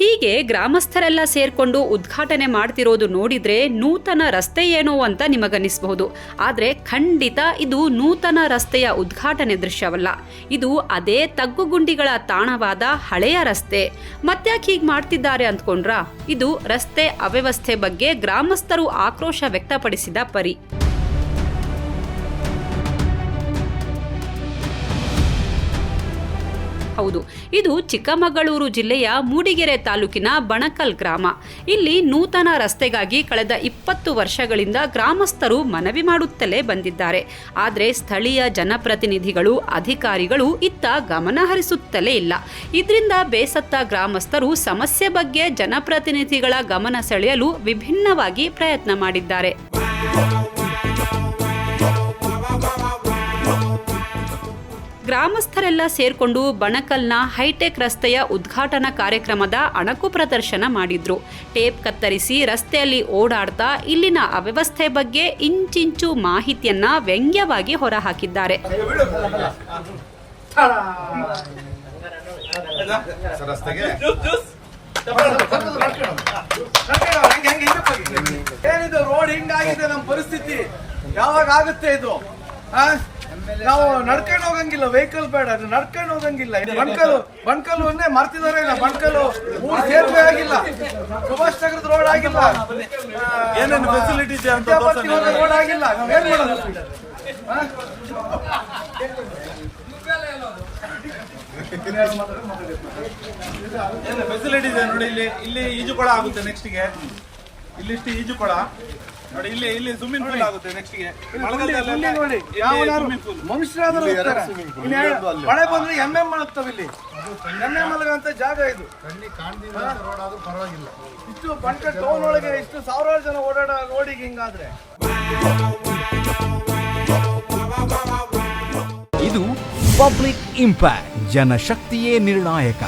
ಹೀಗೆ ಗ್ರಾಮಸ್ಥರೆಲ್ಲ ಸೇರ್ಕೊಂಡು ಉದ್ಘಾಟನೆ ಮಾಡ್ತಿರೋದು ನೋಡಿದ್ರೆ ನೂತನ ರಸ್ತೆ ಏನೋ ಅಂತ ನಿಮಗನಿಸಬಹುದು ಆದರೆ ಖಂಡಿತ ಇದು ನೂತನ ರಸ್ತೆಯ ಉದ್ಘಾಟನೆ ದೃಶ್ಯವಲ್ಲ. ಇದು ಅದೇ ತಗ್ಗುಗುಂಡಿಗಳ ತಾಣವಾದ ಹಳೆಯ ರಸ್ತೆ. ಮತ್ತ್ಯಾಕೆ ಹೀಗೆ ಮಾಡ್ತಿದ್ದಾರೆ ಅಂದ್ಕೊಂಡ್ರಾ? ಇದು ರಸ್ತೆ ಅವ್ಯವಸ್ಥೆ ಬಗ್ಗೆ ಗ್ರಾಮಸ್ಥರು ಆಕ್ರೋಶ ವ್ಯಕ್ತಪಡಿಸಿದ ಪರಿ. ಹೌದು. ಇದು ಚಿಕ್ಕಮಗಳೂರು ಜಿಲ್ಲೆಯ ಮೂಡಿಗೆರೆ ತಾಲೂಕಿನ ಬಣಕಲ್ ಗ್ರಾಮ. ಇಲ್ಲಿ ನೂತನ ರಸ್ತೆಗಾಗಿ ಕಳೆದ ಇಪ್ಪತ್ತು ವರ್ಷಗಳಿಂದ ಗ್ರಾಮಸ್ಥರು ಮನವಿ ಮಾಡುತ್ತಲೇ ಬಂದಿದ್ದಾರೆ. ಆದರೆ ಸ್ಥಳೀಯ ಜನಪ್ರತಿನಿಧಿಗಳು, ಅಧಿಕಾರಿಗಳು ಇತ್ತ ಗಮನ ಹರಿಸುತ್ತಲೇ ಇಲ್ಲ. ಇದರಿಂದ ಬೇಸತ್ತ ಗ್ರಾಮಸ್ಥರು ಸಮಸ್ಯೆ ಬಗ್ಗೆ ಜನಪ್ರತಿನಿಧಿಗಳ ಗಮನ ಸೆಳೆಯಲು ವಿಭಿನ್ನವಾಗಿ ಪ್ರಯತ್ನ ಮಾಡಿದ್ದಾರೆ. ಗ್ರಾಮಸ್ಥರೆಲ್ಲ ಸೇರ್ಕೊಂಡು ಬಣಕಲ್ನ ಹೈಟೆಕ್ ರಸ್ತೆಯ ಉದ್ಘಾಟನಾ ಕಾರ್ಯಕ್ರಮದ ಅಣಕು ಪ್ರದರ್ಶನ ಮಾಡಿದ್ರು. ಟೇಪ್ ಕತ್ತರಿಸಿ ರಸ್ತೆಯಲ್ಲಿ ಓಡಾಡ್ತಾ ಇಲ್ಲಿನ ಅವ್ಯವಸ್ಥೆ ಬಗ್ಗೆ ಇಂಚಿಂಚು ಮಾಹಿತಿಯನ್ನ ವ್ಯಂಗ್ಯವಾಗಿ ಹೊರಹಾಕಿದ್ದಾರೆ. ಏನಿದು ರೋಡ್ ಹಿಂಗಾಗಿದೆ ನಮ್ಮ ಪರಿಸ್ಥಿತಿ? ಯಾವಾಗ ಆಗುತ್ತೆ ಇದು? ನಾವು ನಡ್ಕೊಂಡು ಹೋಗಂಗಿಲ್ಲ ವೆಹಿಕಲ್ ಬೇಡ ಅದು ನಡ್ಕೊಂಡು ಹೋಗಂಗಿಲ್ಲ. ಇದು ಬಣ್ಕಲ್ ಬಣ್ಕಲು ಒಂದೇ ಮರ್ತಿದಾರೆ ಇಲ್ಲ ಬಣ್ಕಲ್ಲು ಮೂರು ಆಗಿಲ್ಲ. ಸುಭಾಷ್ ನಗರದ ರೋಡ್ ಆಗಿಲ್ಲ. ಏನೇನು ಫೆಸಿಲಿಟಿ ಇದೆ ಅಂತ ವಿದ್ಯಾಪತಿ ರೋಡ್ ಆಗಿಲ್ಲ. ನಾವೇನ್ ಮಾಡೋದು? ಫೆಸಿಲಿಟಿ ಇದೆ ನೋಡಿ ಇಲ್ಲಿ ಇಲ್ಲಿ ಈಜುಕೊಳ ಆಗುತ್ತೆ ನೆಕ್ಸ್ಟ್ಗೆ ಇಲ್ಲಿಷ್ಟು ಈಜುಕೊಳ. ನೋಡಿ ಇಲ್ಲಿ ಇಲ್ಲಿ ಸ್ವಿಮ್ಮಿಂಗ್ ಪೂಲ್ ಆಗುತ್ತೆ ನೆಕ್ಸ್ಟ್ಗೆ ಇಲ್ಲಿ ನೋಡಿ. ಮನುಷ್ಯರಾದ್ರೂ ಮಳೆ ಬಂದ್ರೆ ಎಮ್ಮೆ ಮಲಗ್ತಾವ ಇಲ್ಲಿ. ಎಮ್ಮೆ ಮಲಗಂತ ಜಾಗ ಇದು. ಇಷ್ಟು ಬಂಟ ಟೌನ್ ಒಳಗೆ ಇಷ್ಟು ಸಾವಿರಾರು ಜನ ಓಡಾಡ ರೋಡಿಗೆ ಹಿಂಗಾದ್ರೆ. ಇದು ಪಬ್ಲಿಕ್ ಇಂಪ್ಯಾಕ್ಟ್ ಜನಶಕ್ತಿಯೇ ನಿರ್ಣಾಯಕ.